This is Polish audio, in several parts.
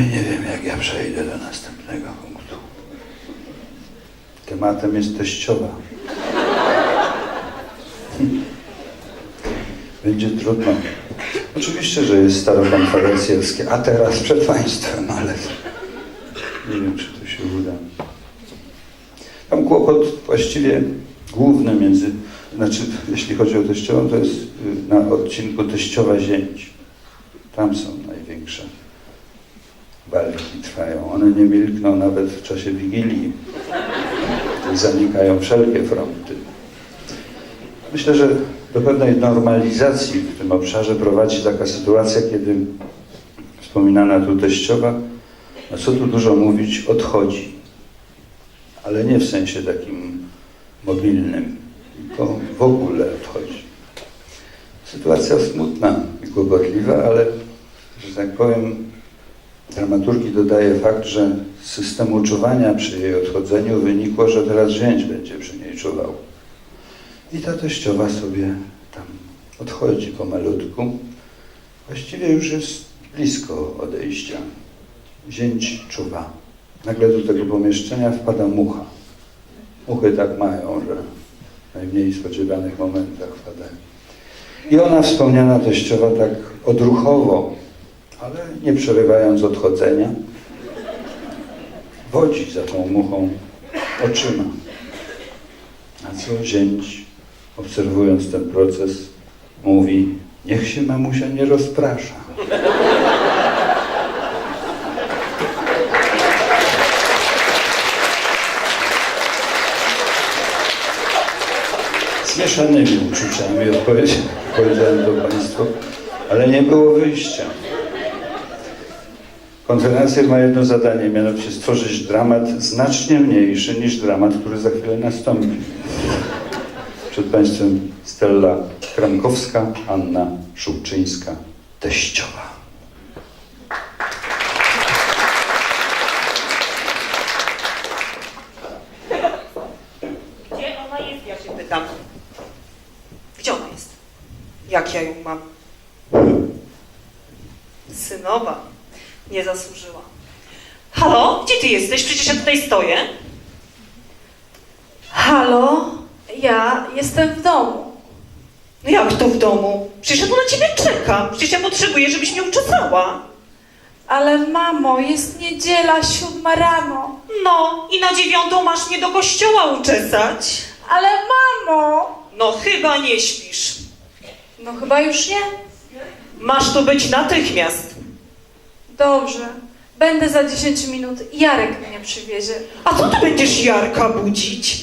Oj, nie wiem, jak ja przejdę do następnego punktu. Tematem jest teściowa. Będzie trudno. Oczywiście, że jest starokonferencjerskie, a teraz przed Państwem, ale nie wiem, czy to się uda. Tam kłopot właściwie główny między, znaczy jeśli chodzi o teściową, to jest y, na odcinku teściowa zięć. Tam są największe walki trwają. One nie milkną nawet w czasie Wigilii. Zanikają wszelkie fronty. Myślę, że do pewnej normalizacji w tym obszarze prowadzi taka sytuacja, kiedy wspominana tu teściowa, no co tu dużo mówić, odchodzi. Ale nie w sensie takim mobilnym, tylko w ogóle odchodzi. Sytuacja smutna i kłopotliwa, ale, że tak powiem, dramaturgii dodaje fakt, że z systemu czuwania przy jej odchodzeniu wynikło, że teraz zięć będzie przy niej czuwał. I ta teściowa sobie tam odchodzi pomalutku. Właściwie już jest blisko odejścia. Zięć czuwa. Nagle do tego pomieszczenia wpada mucha. Muchy tak mają, że w najmniej spodziewanych momentach wpadają. I ona wspomniana teściowa tak odruchowo, ale nie przerywając odchodzenia, wodzi za tą muchą oczyma. A co zięć, obserwując ten proces, mówi, niech się mamusia nie rozprasza. Zmieszanymi uczuciami odpowiedzi- odpowiedziałem to Państwu, ale nie było wyjścia. Konferencja ma jedno zadanie, mianowicie stworzyć dramat znacznie mniejszy niż dramat, który za chwilę nastąpi. Przed Państwem Stella Kramkowska, Anna Szulczyńska, teściowa. Gdzie ona jest, ja się pytam. Gdzie ona jest? Jak ja ją mam? Synowa. Nie zasłużyła. Halo? Gdzie ty jesteś? Przecież ja tutaj stoję. Halo, ja jestem w domu. No jak to w domu? Przecież ja tu na ciebie czekam. Przecież ja potrzebuję, żebyś mnie uczesała. Ale mamo, jest niedziela, siódma rano. No, i na dziewiątą masz mnie do kościoła uczesać. Ale mamo! No chyba nie śpisz. No chyba już nie. Masz tu być natychmiast. Dobrze. Będę za 10 minut. Jarek mnie przywiezie. A co ty będziesz Jarka budzić?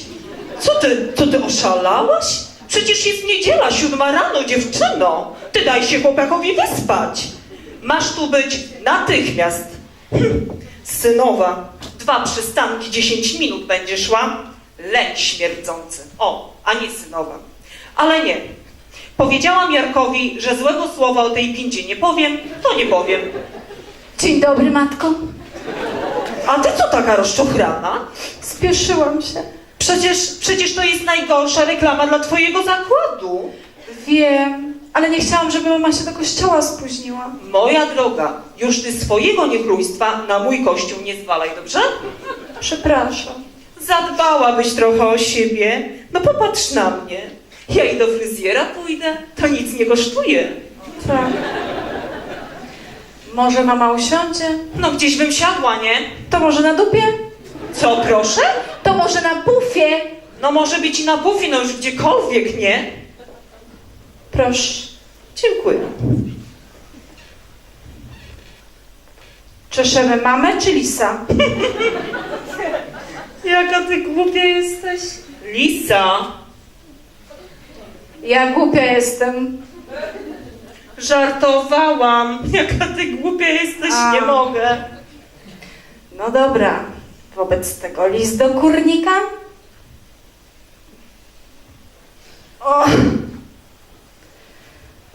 Co ty, co ty oszalałaś? Przecież jest niedziela, siódma rano, dziewczyno. Ty daj się chłopakowi wyspać. Masz tu być natychmiast. Hm. Synowa, dwa przystanki, dziesięć minut będzie szła. Leń śmierdzący. O, a nie synowa. Ale nie. Powiedziałam Jarkowi, że złego słowa o tej pindzie nie powiem, to nie powiem. Dzień dobry, matko. A ty co taka rozczochrana? Spieszyłam się. Przecież, przecież to jest najgorsza reklama dla twojego zakładu. Wiem, ale nie chciałam, żeby mama się do kościoła spóźniła. Moja droga, już ty swojego niechlujstwa na mój kościół nie zwalaj, dobrze? Przepraszam. Zadbałabyś trochę o siebie. No popatrz na mnie. Ja i do fryzjera pójdę, to nic nie kosztuje. Tak. Może mama usiądzie? No gdzieś bym siadła, nie? To może na dupie? Co, proszę? To może na bufie? No może być i na bufie, no już gdziekolwiek, nie? Proszę. Dziękuję. Czeszemy mamę czy lisa? Jaka ty głupia jesteś. Lisa, Ja głupia jestem. Żartowałam. Jaka ty głupia jesteś, A. nie mogę. No dobra. Wobec tego list do kurnika? O!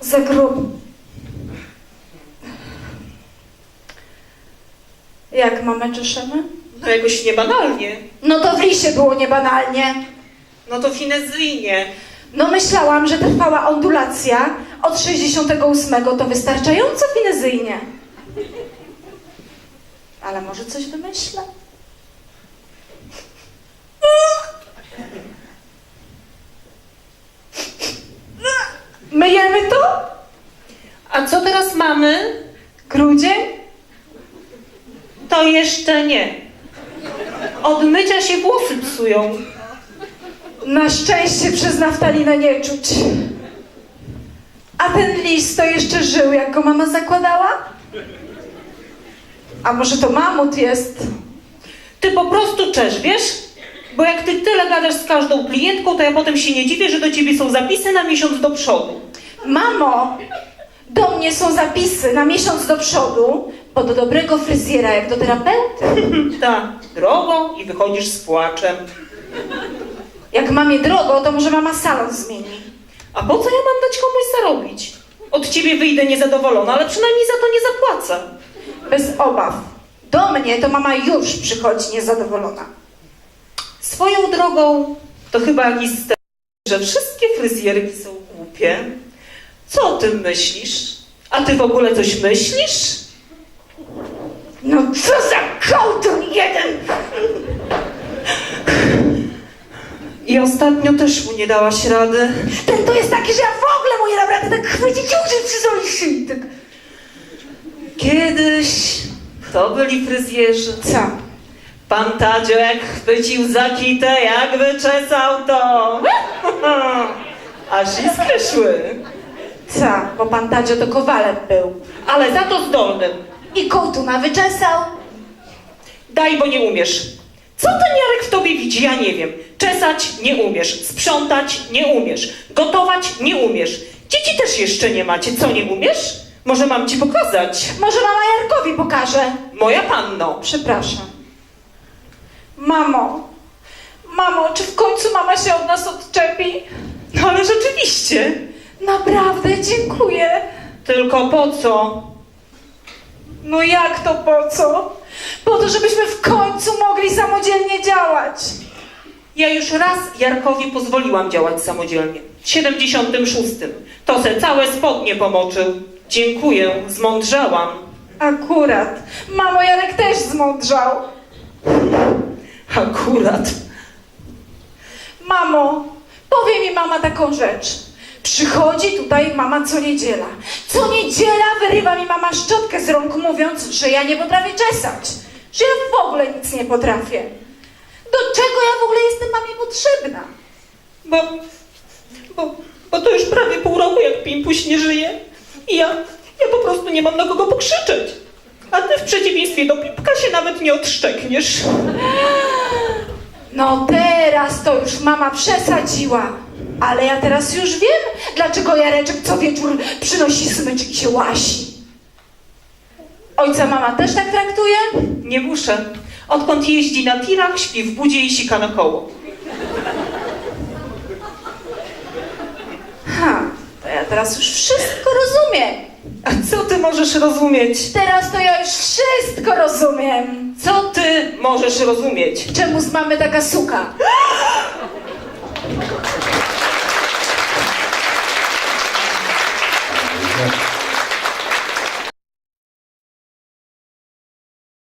Za grub. Jak mamę czeszymy? No jakoś niebanalnie. No to w lisie było niebanalnie. No to finezyjnie. No myślałam, że trwała ondulacja od 68 to wystarczająco finezyjnie. Ale może coś wymyślę? Myjemy to? A co teraz mamy? Grudzień? To jeszcze nie. Od mycia się włosy psują. Na szczęście przez naftalinę nie czuć. A ten list to jeszcze żył, jak go mama zakładała? A może to mamut jest? Ty po prostu czesz, wiesz? Bo jak ty tyle gadasz z każdą klientką, to ja potem się nie dziwię, że do ciebie są zapisy na miesiąc do przodu. Mamo, do mnie są zapisy na miesiąc do przodu, bo do dobrego fryzjera jak do terapeuty. Tak, drogo i wychodzisz z płaczem. Jak mamie drogo, to może mama salon zmieni. A po co ja mam dać komuś zarobić? Od ciebie wyjdę niezadowolona, ale przynajmniej za to nie zapłacę. Bez obaw. Do mnie to mama już przychodzi niezadowolona. Swoją drogą to chyba jakiś ster, że wszystkie fryzjerki są głupie. Co o tym myślisz? A ty w ogóle coś myślisz? No co za kołtun I ostatnio też mu nie dałaś rady. Ten to jest taki, że ja w ogóle dam rady tak chwycić uszy przy swojej szyi. Tak. Kiedyś to byli fryzjerzy. Co? Pan Tadzio jak chwycił za kitę, jak wyczesał to. Aż iskry szły. Co? Bo pan Tadzio to kowalem był. Ale za to zdolnym. I kołtuna wyczesał. Daj, bo nie umiesz. Co ten Jarek w tobie widzi? Ja nie wiem. Czesać nie umiesz, sprzątać nie umiesz, gotować nie umiesz. Dzieci też jeszcze nie macie. Co nie umiesz? Może mam ci pokazać. Może mama Jarkowi pokaże. Moja panno. Przepraszam. Mamo, mamo, czy w końcu mama się od nas odczepi? No ale rzeczywiście. Naprawdę, dziękuję. Tylko po co? No jak to po co? Po to, żebyśmy w końcu mogli samodzielnie działać. Ja już raz Jarkowi pozwoliłam działać samodzielnie. W 76. To se całe spodnie pomoczył. Dziękuję, zmądrzałam. Akurat. Mamo, Jarek też zmądrzał. Akurat. Mamo, powie mi mama taką rzecz. Przychodzi tutaj mama co niedziela. Co niedziela wyrywa mi mama szczotkę z rąk, mówiąc, że ja nie potrafię czesać. Że ja w ogóle nic nie potrafię. Do czego ja w ogóle jestem mamie potrzebna? Bo, bo, bo to już prawie pół roku, jak Pimpuś nie żyje. I ja, ja po prostu nie mam na kogo pokrzyczeć. A ty w przeciwieństwie do Pipka się nawet nie odszczekniesz. No teraz to już mama przesadziła. Ale ja teraz już wiem, dlaczego Jareczek co wieczór przynosi smycz i się łasi. Ojca mama też tak traktuje? Nie muszę. Odkąd jeździ na tirach, śpi w budzie i sika na koło. Ha, to ja teraz już wszystko rozumiem. A co ty możesz rozumieć? Teraz to ja już wszystko rozumiem. Co ty możesz rozumieć? Czemu z mamy taka suka?